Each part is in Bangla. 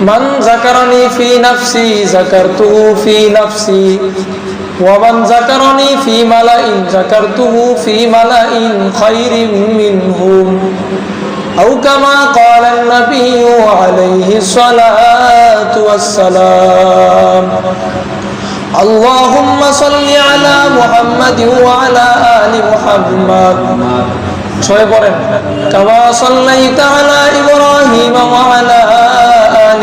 من ذكرني في نفسي ذكرته في نفسي ومن ذكرني في ملأ ذكرته في ملأ خير منهم أو كما قال النبي عليه الصلاة والسلام اللهم صل على محمد وعلى آل محمد ছয় পড়েন কামা সাল্লাইতা আলা ইব্রাহিম ওয়া আলা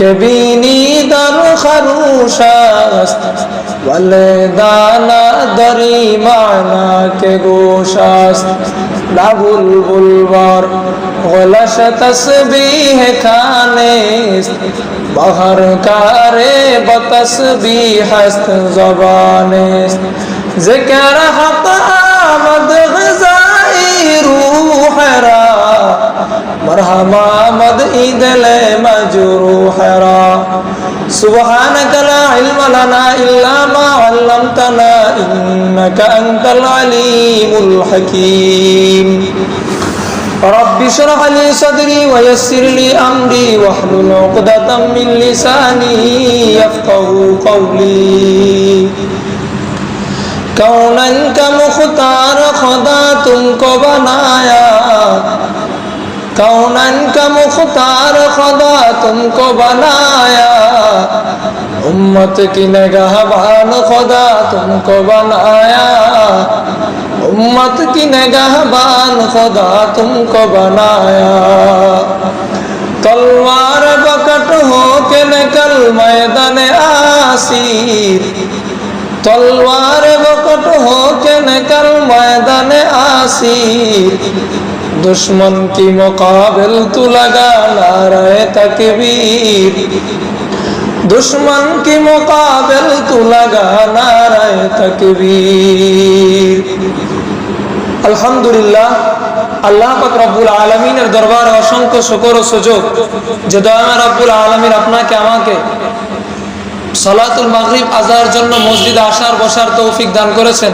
که بینی در خروش است ولی دانا دری معنا که گوش است لبول بلوار غلش تسبیح کانست بہر کارے بتسبیح است زبانست ذکر حق آمد غذائی روح را مرحبا مد عيد مجروح را سبحانك لا علم لنا إلا ما علمتنا إنك أنت العليم الحكيم. رب اشرح لي صدري ويسر لي أمري واحلل عقدة من لساني يفقه قولي. كونا كمختار خدا تم کو بنایا کون ان کا مختار خدا تم کو بنایا امت کی نگہبان خدا تم کو بنایا امت کی نگہبان خدا تم کو بنایا تلوار بکٹ ہو کے نکل میدان آسی تلوار بکٹ ہو کے نکل میدان آسی दुश्मन की मुकाबिल तू लगा नारे तकबीर दुश्मन की मुकाबिल तू लगा नारे तकबीर আলহামদুলিল্লাহ আল্লাহ পাক রব্বুল আলমিনের দরবারে অসংখ্য শকর ও সুযোগ যে দয়ামা রব্বুল আলমিন আপনাকে আমাকে সলাতুল মাগরিব আজার জন্য মসজিদে আসার বসার তৌফিক দান করেছেন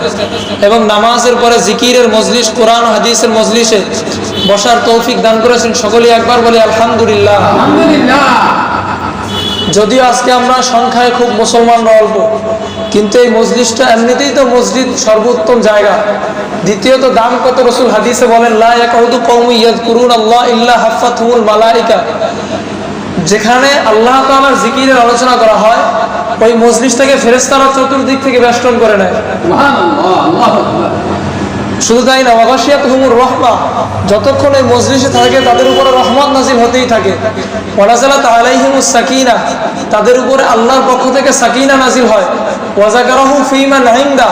এবং নামাজের পরে জিকিরের মজলিস কোরআন হাদিসের মজলিসে বসার তৌফিক দান করেছেন। সকলেই একবার বলি আলহামদুলিল্লাহ। যদিও আজকে আমরা সংখ্যায় খুব মুসলমানরা অল্প কিন্তু এই মসজিদটা এমনিতেই তো মসজিদ সর্বোত্তম জায়গা। দ্বিতীয়ত দাম কত? রসুল হাদিসে বলেন লা ইয়াকাউদু কওমু ইয়াযকুরুন আল্লাহ ইল্লা হাফাতহুমুল মালাইকা। যেখানে আল্লাহ তাআলার জিকিরের আলোচনা করা হয় ওই মজলিসটাকে ফেরেশতারা চতুর্দিক থেকে বেষ্টন করে নেয়। শুধু তাই না ওয়াগাশিয়াত হুমুর রহমা যতক্ষণ এই মজলিসে থাকে তাদের উপরে রহমত নাজিল হতেই থাকে। ওয়ানাজালাত আলাইহিমুস সাকিনা তাদের উপরে আল্লাহর পক্ষ থেকে সাকিনা নাজিল হয়। ওয়াজাকারাহু ফিমা নাইন্দা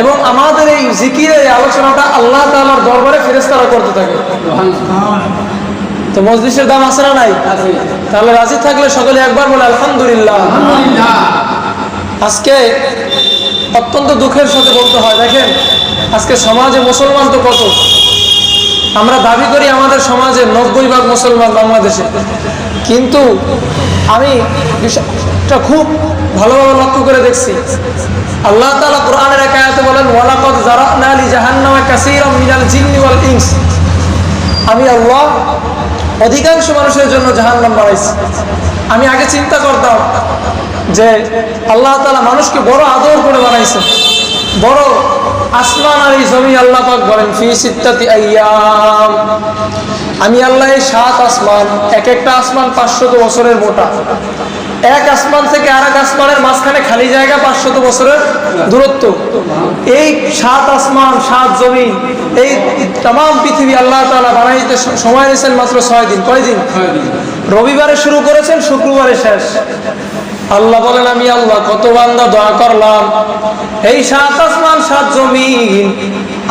এবং আমাদের এই জিকিরের এই আলোচনাটা আল্লাহ তাআলার দরবারে ফেরেশতারা করতে থাকে। তো মজলিসের দাম আছে না নাই? তাহলে রাজি থাকলে সকলে একবার বলে আলহামদুলিল্লাহ। আজকে অত্যন্ত দুঃখের সাথে বলতে হয় দেখেন আজকে সমাজে মুসলমান তো কত? আমরা দাবি করি আমাদের সমাজে নব্বই ভাগ মুসলমান বাংলাদেশে। কিন্তু আমি বিষয়টা খুব ভালোভাবে লক্ষ্য করে দেখছি। আল্লাহ তালা কোরআনের এক আয়াতে বলেন ওয়ালাকাদ জারানা লি জাহান্নামা কাসীরাম মিনাল জিন্নি ওয়াল ইনস। আমি আল্লাহ অধিকাংশ মানুষের জন্য জাহান্নাম বানাইছে। আমি আগে চিন্তা করতাম যে আল্লাহ তালা মানুষকে বড় আদর করে বানাইছে বড় আসমান আর এই জমি আল্লাহ পাক বলেন, ফি সিত্তাতি আইয়াম। আমি আল্লাহ এই সাত আসমান, এক একটা আসমান পাঁচশত বছরের মোটা। এক আসমান থেকে আর এক আসমানের মাঝখানে খালি জায়গা পাঁচশত বছরের দূরত্ব। এই সাত আসমান সাত জমি এই তাম পৃথিবী আল্লাহ তালা বানাইতে সময় নিয়েছেন মাত্র ছয় দিন। কয় দিন। রবিবারে শুরু করেছেন শুক্রবারে শেষ। আল্লাহ বলেন আমি আল্লাহ কত বান্দা দোয়া করলাম। এই সাত আসমান সাত জমিন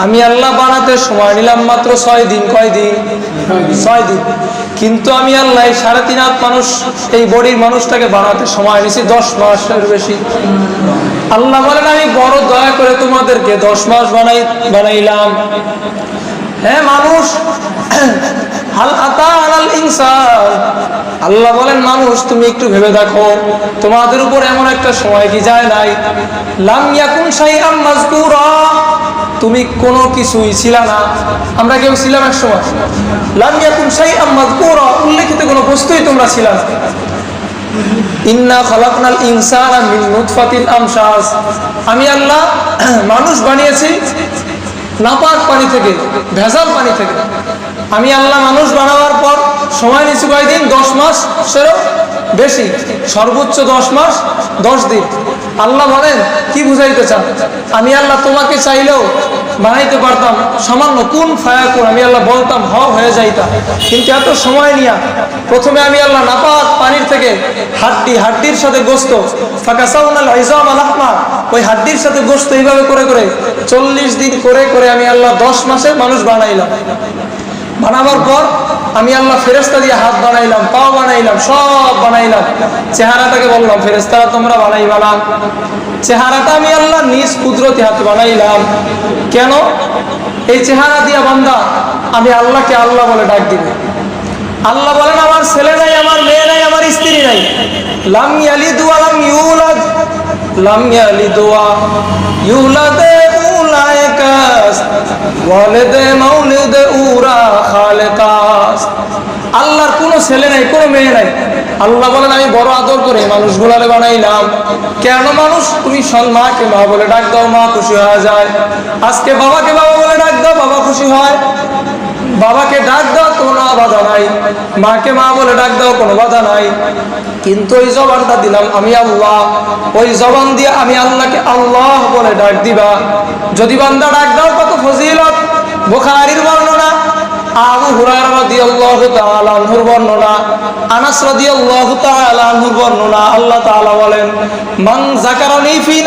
আমি আল্লাহ বানাতে সময় নিলাম মাত্র ছয় দিন, কয় দিন? ছয় দিন। কিন্তু আমি আল্লাহ এই সাড়ে তিন হাত মানুষ, এই বডির মানুষটাকে বানাতে সময় নিয়েছি দশ মাসের বেশি। আল্লাহ বলেন, আমি বড় দয়া করে তোমাদেরকে দশ মাস বানাই, বানাইলাম। হ্যাঁ মানুষ আল্লাহ বলেন, মানুষ, তুমি একটু ভেবে দেখো, তোমাদের উপর এমন একটা সময় কি যায় নাই? লাম ইয়াকুন শাইআম মাযকুরা। তুমি কোনো কিছুই ছিল না। আমরা কেউ ছিলাম এক সময়। লাম ইয়াকুন শাইআম মাযকুরা, উল্লেখিত কোনো বস্তুই তোমরা ছিল না। ইন্না খলাকনাল ইনসানা মিন আমি আল্লাহ মানুষ বানিয়েছি নাপাক পানি থেকে, ভেজাল পানি থেকে। আমি আল্লাহ মানুষ বানাবার পর সময় নিচ্ছি কয়েকদিন দশ মাস? সেরও বেশি, সর্বোচ্চ দশ মাস, দশ দিন। আল্লাহ বলেন, কি বুঝাইতে চান? আমি আল্লাহ তোমাকে চাইলেও বানাইতে পারতাম, সামান্য কোন ফায়া কোন, আমি আল্লাহ বলতাম হ হয়ে যাইতা। কিন্তু এত সময় নিয়া প্রথমে আমি আল্লাহ নাপাক পানির থেকে হাড্ডি, হাড্ডির সাথে গোস্ত ওই হাড্ডির সাথে গোস্ত এইভাবে করে করে চল্লিশ দিন করে করে আমি আল্লাহ দশ মাসে মানুষ বানাইলাম। বানাবার পর আমি আল্লাহ ফেরেস্তা দিয়ে হাত বানাইলাম, পাও বানাইলাম, সব বানাইলাম। চেহারাটাকে বললাম ফেরেস্তারা তোমরা বানাই বানাম চেহারাটা আমি আল্লাহ নিজ কুদরতি হাতে বানাইলাম। কেন? এই চেহারা দিয়া বান্দা, আমি আল্লাহকে আল্লাহ বলে ডাক দিবে। আল্লাহ বলেন, আমার ছেলে নাই, আমার মেয়ে নাই, আমার স্ত্রী নাই। লাম ইয়ালিদু আলাম ইউলাদ। লাম ইয়ালিদু ওয়া ইউলাদে আল্লাহর কোনো ছেলে নাই, কোনো মেয়ে নাই। আল্লাহ বলেন, আমি বড় আদর করে মানুষগুলারে বানাইলাম। কেন মানুষ? তুমি মাকে মা বলে ডাক দাও, মা খুশি হয়ে যায়। আজকে বাবাকে বাবা বলে ডাক দাও, বাবা খুশি হয়। বাবাকে ডাক দাও, কোনো বাধা নাই। মাকে, মা বলে ডাক দাও, কোনো বাধা নাই। কিন্তু ওই জবানটা দিলাম, আমি আল্লাহ। ওই জবান দিয়ে আমি আল্লাহকে আল্লাহ বলে ডাক দিবা। যদি বান্দা ডাক দাও, কত ফজিলত। বুখারীর বর্ণনা আল্লাহ বলেন ফি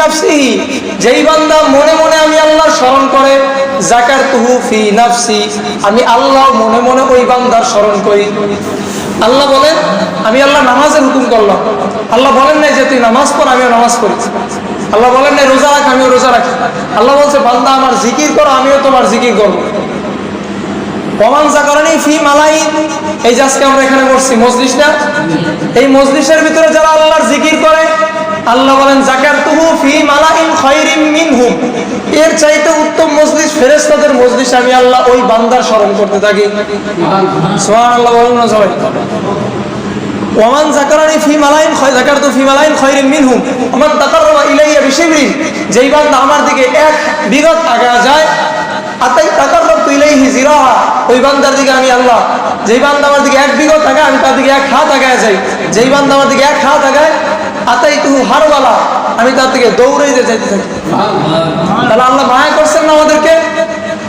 যেই বান্দা মনে মনে আমি আল্লাহর স্মরণ করে, যাকারতুহু ফি নাফসি আমি আল্লাহ মনে মনে ওই বান্দার স্মরণ করি। আল্লাহ বলেন, আমি আল্লাহ নামাজের হুকুম করলাম। আল্লাহ বলেন নাই যে তুই নামাজ পড়, আমিও নামাজ পড়ি। আল্লাহ বলেন নাই, রোজা রাখ, আমিও রোজা রাখি। আল্লাহ বলছে, বান্দা, আমার জিকির করো, আমিও তোমার জিকির করব। প্রমাণ জাগরণী ফি মালাই। এই যে আজকে আমরা এখানে বসছি মজলিসটা এই মজলিসের ভিতরে যারা আল্লাহর জিকির করে, আল্লাহ বলেন জাকার তুহু ফি মালাইন খৈরিম মিনহুম। এর চাইতে উত্তম মজলিস ফেরেশতাদের মজলিস, আমি আল্লাহ ওই বান্দার স্মরণ করতে থাকি। সুবহানাল্লাহ, বলুন না সবাই। ওমান জাকারানি ফি মালাইন খয় জাকারতু ফি মালাইন খৈরিম মিনহুম। ওমান তাকাররাবা ইলাইয়া বিশিবরিন যেই বান্দা আমার দিকে এক বিগত আগা যায় আমি আল্লাহ। আমি আমি তার দৌড়ে থাকি। তাহলে আল্লাহ মায়া করছেন না আমাদেরকে?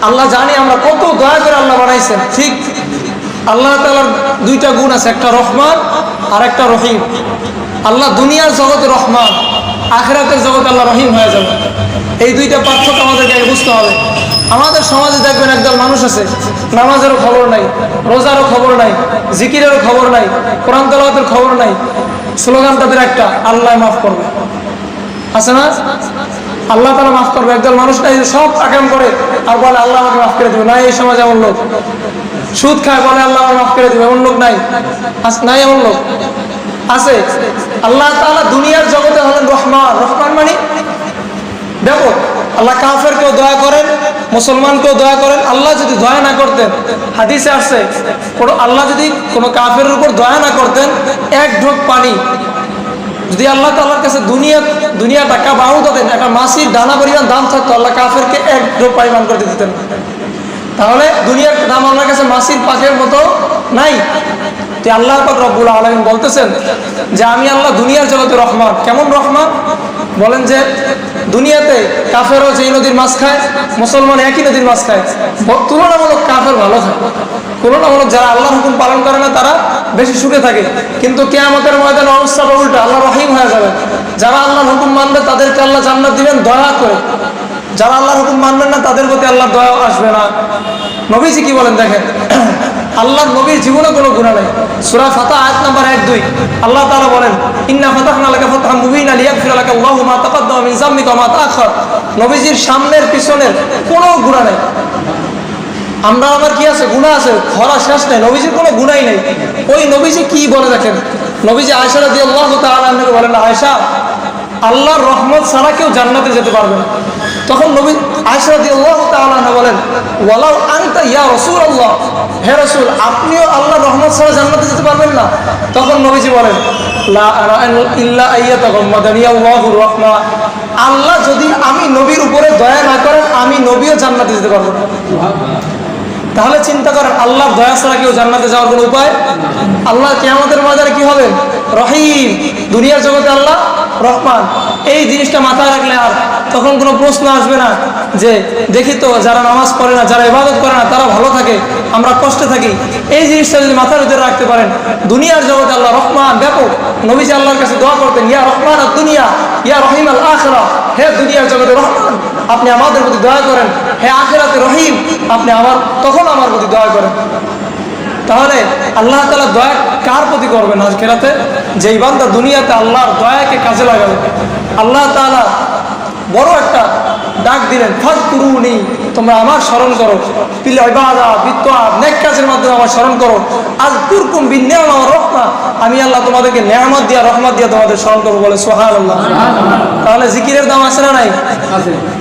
আল্লাহ জানি আমরা কত দয়া করে আল্লাহ বানাইছেন। ঠিক আল্লাহ তালার দুইটা গুণ আছে, একটা রহমান আর একটা রহিম। আল্লাহ দুনিয়ার জগতে রহমান। আখেরাতের জগতে আল্লাহ রহিম হয়ে যাবে। এই দুইটা পার্থক্য আমাদেরকে আগে বুঝতে হবে। আমাদের সমাজে দেখবেন একদল মানুষ আছে, নামাজেরও খবর নাই, রোজারও খবর নাই, জিকিরেরও খবর নাই, কোরআন তালাওয়াতের খবর নাই। স্লোগান তাদের একটা, আল্লাহ মাফ করবে। আছে না? আল্লাহ তারা মাফ করবে। একদল মানুষ নাই সব আকাম করে আর বলে, আল্লাহ আমাকে মাফ করে দেবে। না, এই সমাজে এমন লোক। সুদ খায়, বলে, আল্লাহ আমার মাফ করে দেবে। এমন লোক নাই। নাই এমন লোক। আছে। আল্লাহ তালা দুনিয়ার জগতে হলেন রহমান। রহমান মানে ব্যাপক। আল্লাহ কাফেরকেও দয়া করেন, মুসলমানকেও দয়া করেন। আল্লাহ যদি দয়া না করতেন, হাদিসে আসছে, কোনো আল্লাহ যদি কোনো কাফের উপর দয়া না করতেন, এক ঢোক পানি। যদি আল্লাহ তাল্লাহর কাছে দুনিয়া দুনিয়া টাকা বাহু দেন একটা মাসির দানা পরিমাণ দাম থাকতো, আল্লাহ কাফেরকে এক ঢোক পরিমাণ করে দিতেন। তাহলে দুনিয়ার দাম আমার কাছে মাসির পাখের মতো নাই। তো আল্লাহ পাক রব্বুল আলমিন বলতেছেন যে আমি আল্লাহ দুনিয়ার জগতে রহমান। কেমন রহমান? বলেন যে দুনিয়াতে কাফেরও যেই নদীর মাছ খায়, মুসলমান একই নদীর মাছ খায়। তুলনামূলক কাফের ভালো খায় তুলনামূলক যারা আল্লাহ হুকুম পালন করে না, তারা বেশি সুখে থাকে। কিন্তু কেয়ামতের ময়দানে অবস্থাটা উল্টা, আল্লাহ রহিম হয়ে যাবে। যারা আল্লাহর হুকুম মানবে, তাদেরকে আল্লাহ জান্নাত দিবেন দয়া করে। যারা আল্লাহর হুকুম মানবেন না, তাদের প্রতি আল্লাহ দয়া আসবে না। নবীজি কি বলেন দেখেন? আল্লাহর নবীর জীবনে কোনো গুণা নাই। সুরা ফাতা আয়াত নাম্বার এক, দুই। আল্লাহ তাআলা বলেন, ইন্না ফাতাহনা লাকা ফাতহাম মুবিনা লিয়াগফির লাকা আল্লাহু মা তাকাদ্দামা মিন যামমিকা ওয়া মা তাআখার নবীজির সামনের, পিছনের কোনো গুণা নেই। আমরা আবার কি আছে? গুণা আছে খরা শেষ নেই। নবীজির কোনো গুণাই নেই। ওই নবীজি কি বলে দেখেন? নবীজি আয়সা রাদি আল্লাহ তাআলাকে বলেন আয়সা আল্লাহর রহমত ছাড়া কেউ জান্নাতে যেতে পারবে না। তখন নবী আয়সা রাদি আল্লাহ তাআলা বলেন, ওয়ালাউ আনতা ইয়া রাসূলুল্লাহ? হে রসুল, আপনিও আল্লাহ রহমত ছাড়া জান্নাতে যেতে পারবেন না। তখন নবীজি বলেন আল্লাহ যদি আমি নবীর উপরে দয়া না করেন, আমি নবীও জান্নাতে যেতে পারব তাহলে চিন্তা করেন আল্লাহ দয়া ছাড়া কেউ জান্নাতে যাওয়ার কোনো উপায়? আল্লাহ কেয়ামতের ময়দানে কি হবে? রহিম। দুনিয়ার জগতে আল্লাহ রহমান, এই জিনিসটা মাথায় রাখলে আর তখন কোনো প্রশ্ন আসবে না যে, দেখি তো যারা নামাজ পড়ে না, যারা ইবাদত করে না, তারা ভালো থাকে, আমরা কষ্টে থাকি। এই জিনিসটা যদি মাথার ভিতরে রাখতে পারেন, দুনিয়ার জগতে আল্লাহ রহমান ব্যাপক। নবীজি আল্লাহর কাছে দোয়া করতেন, ইয়া রহমান আর দুনিয়া ইয়া রহিম আল আখরা হে দুনিয়ার জগতে রহমান, আপনি আমাদের প্রতি দয়া করেন, হে আখেরাতে রহিম, আপনি আমার, তখন আমার প্রতি দয়া করেন। তাহলে আল্লাহ তালা দয়া কার প্রতি করবেন আখেরাতে যেই বান্দা দুনিয়াতে আল্লাহর দয়াকে কাজে লাগাবে আল্লাহ তালা বড় একটা ডাক দিলেন ফাঁক কুরুনি তোমরা আমার স্মরণ করো। পিলে ইবাদা বিত্তা নেক কাজের মাধ্যমে আমার স্মরণ করো। আজ কুরকুম বিন্যাম আমার রহমা। আমি আল্লাহ তোমাদেরকে নেয়ামত দিয়া রহমত দিয়া তোমাদের স্মরণ করব বলে সোহান আল্লাহ তাহলে জিকিরের দাম আছে না নাই?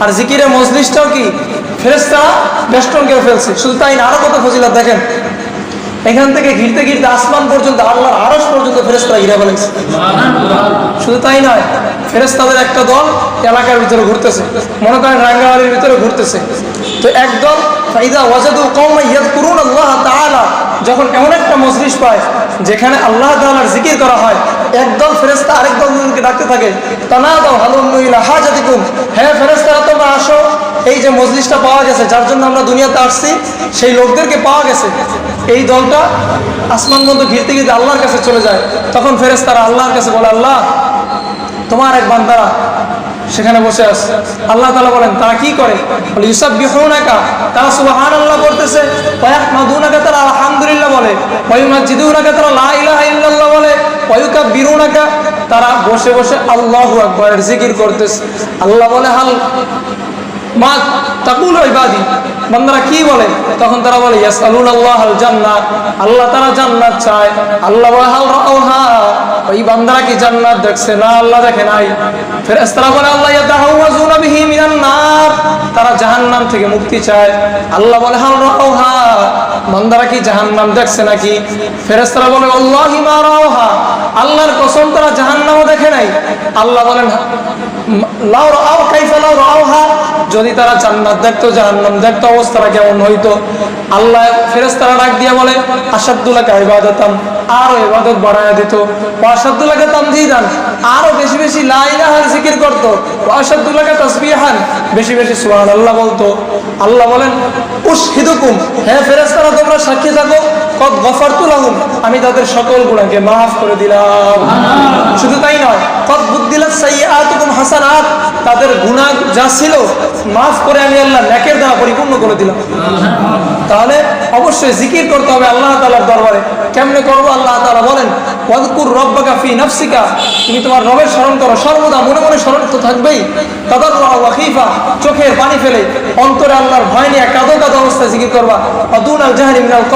আর জিকিরের মজলিসটাও কি? ফেরেস্তারা বেষ্টন করে ফেলছে। শুধু তাই আরও কত ফজিলত দেখেন? এখান থেকে ঘিরতে ঘিরতে আসমান পর্যন্ত আল্লাহর আরস পর্যন্ত ফেরেস্তারা ঘিরে ফেলেছে শুধু তাই নয় ফেরেস্তাদের একটা দল এলাকার ভিতরে ঘুরতেছে মনে করেন রাঙ্গাবাড়ির ভিতরে ঘুরতেছে। তো একদল ফাইদা ওয়াজাদু কওমা ইয়াযকুরুন আল্লাহ তাআলা যখন এমন একটা মজলিস পায় যেখানে আল্লাহ তাআলার জিকির করা হয় একদল ফেরেস্তা আরেক দলকে ডাকতে থাকে তানাদাও হালুম্মু ইলা হাজাতিকুম। হে ফেরেস্তারা তোমরা আসো এই যে মজলিসটা পাওয়া গেছে, যার জন্য আমরা দুনিয়াতে আসছি, সেই লোকদেরকে পাওয়া গেছে। এই দলটা আসমান বন্ধ ঘিরতে ঘিরতে আল্লাহর কাছে চলে যায়। তখন ফেরেস তারা আল্লাহর কাছে বলে, আল্লাহ, তোমার এক বান্দারা সেখানে বসে আছে। আল্লাহ তালা বলেন, তারা কি করে? বলে ইউসাব বিহুনাকা তারা সুবাহান আল্লাহ করতেছে কয়াক মাদুনাকা তারা আলহামদুলিল্লাহ বলে ওয়ুমাজিদুনাকা তারা লা ইলাহা ইল্লাল্লাহ বলে ওয়ুকা তারা বসে বসে আল্লাহু আকবরের জিকির করতেছে। আল্লাহ বলে, হাল মা, তাকুল ইবাদি। বান্দারা কি বলে? তখন তারা বলে ইয়াসআলুন আল্লাহ আল জান্নাত আল্লাহ তারা জান্নাত চায়। আল্লাহ হাল রাউহা। ওই বান্দারা কি জান্নাত দেখছে? না, আল্লাহ দেখে নাই। ফেরেশতারা বলে, আল্লাহ ইয়াতাহাওয়াজুনা বিহি তারা জাহান্নাম থেকে মুক্তি চায়। আল্লাহ বলে, হাল রাউহা। বান্দারা কি জাহান্নাম দেখছে নাকি? ফেরেশতারা বলে আল্লাহি মা রাউহা। আল্লাহর কসম, তারা জাহান্নামও দেখে নাই। আল্লাহ বলেন লাউ রাও কাইফা লাউ রাউহা? যদি তারা জান্নাত দেখতো, জাহান্নাম দেখতো, অবস্থাটা কেমন হইতো? আল্লাহ ফেরেশতারা ডাক দিয়া বলে আসাদুল্লাহকে ইবাদতাম, আরও ইবাদত বাড়ায়া দিত। আসাদুল্লাহকে তামজিদান আরও বেশি বেশি লা ইলাহার জিকির করতো। আসাদুল্লাহকে তাসবিহান বেশি বেশি সুবহানাল্লাহ বলতো। আল্লাহ বলেন, উশহিদুকুম, হে ফেরেশতারা, তোমরা সাক্ষী থাকো। আমি তাদের সকল গুনাহকে মাফ করে দিলাম। শুধু তাই নয়, কদ বুদ্দিলাত সাইয়্যাতুকুম হাসানাত, তাদের গুনাহ যা ছিল, মাফ করে আমি আল্লাহ নেকের দ্বারা পরিপূর্ণ করে দিলাম। তাহলে অবশ্যই জিকির করতে হবে আল্লাহ তাআলার দরবারে। কেমনে করব? আল্লাহ তাআলা বলেন, ওয়াদকুর রব্বাকা ফি নাফসিকা। তুমি তোমার রবের স্মরণ করো, সর্বদা মনে মনে স্মরণ তো থাকবেই। তাদাররুআ ওয়া খিফা চোখের পানি ফেলে অন্তরে আল্লাহর ভয় নিয়ে কাঁদো কাঁদো অবস্থায় জিকির করবা। অদুন আল জাহরি মিনাল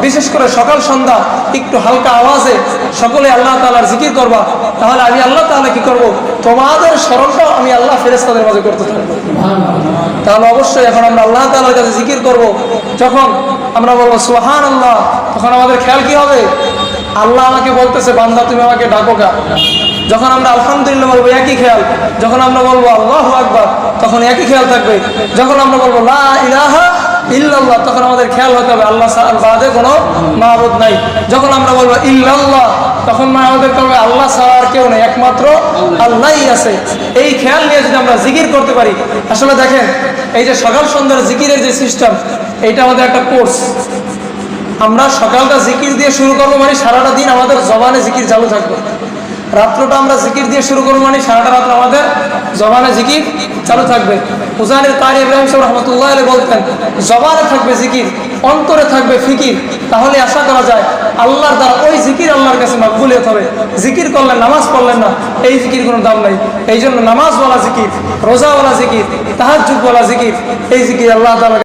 বিশেষ করে সকাল, সন্ধ্যা, একটু হালকা আওয়াজে সকলে আল্লাহ তাআলার জিকির করবা। তাহলে আমি আল্লাহ তাআলা কি করব? তোমাদের স্মরণটাও আমি আল্লাহ ফেরেশতাদের মাঝে করতে থাকব। তাহলে অবশ্যই এখন আমরা আল্লাহ তাআলার কাছে জিকির করব। যখন আমরা বলব সুহান আল্লাহ তখন আমাদের খেয়াল কি হবে? আল্লাহ আমাকে বলতেছে, বান্দা, তুমি আমাকে ডাকো গা। যখন আমরা আলহামদুলিল্লাহ বলব, একই খেয়াল। যখন আমরা বলব, আল্লাহ আকবার তখন একই খেয়াল থাকবে। যখন আমরা বলব, লা ইলাহা ইল্লাল্লাহ, তখন আমাদের খেয়াল হতে হবে, আল্লাহ বাদে কোনো মাহবুদ নাই। যখন আমরা বলব ইল্লাল্লাহ, তখন আমাদের করবে আল্লাহ ছাড়া কেউ নেই, একমাত্র আল্লাহই আছে। এই খেয়াল নিয়ে যদি আমরা জিকির করতে পারি, আসলে দেখেন, এই যে সকাল সন্ধ্যার জিকিরের যে সিস্টেম এটা আমাদের একটা কোর্স আমরা সকালটা জিকির দিয়ে শুরু করব মানে সারাটা দিন আমাদের জবানে জিকির চালু থাকবে। রাত্রটা আমরা জিকির দিয়ে শুরু করব মানে সারাটা রাত্র আমাদের জবানে জিকির চালু থাকবে। হুসানের কারি ইব্রাহিম সাহেব রহমতুল্লাহ বলতেন, জবানে থাকবে জিকির, অন্তরে থাকবে ফিকির। তাহলে আশা করা যায় আল্লাহর দ্বারা ওই জিকির আল্লাহর কাছে মকবুলিয়ত হবে। জিকির করলেন নামাজ পড়লেন না, এই জিকির কোনো দাম নাই। এই জন্য নামাজওয়ালা জিকির, রোজাওয়ালা জিকির তাহাজ বলা জিকির, এই জিকির আল্লাহ তাআলা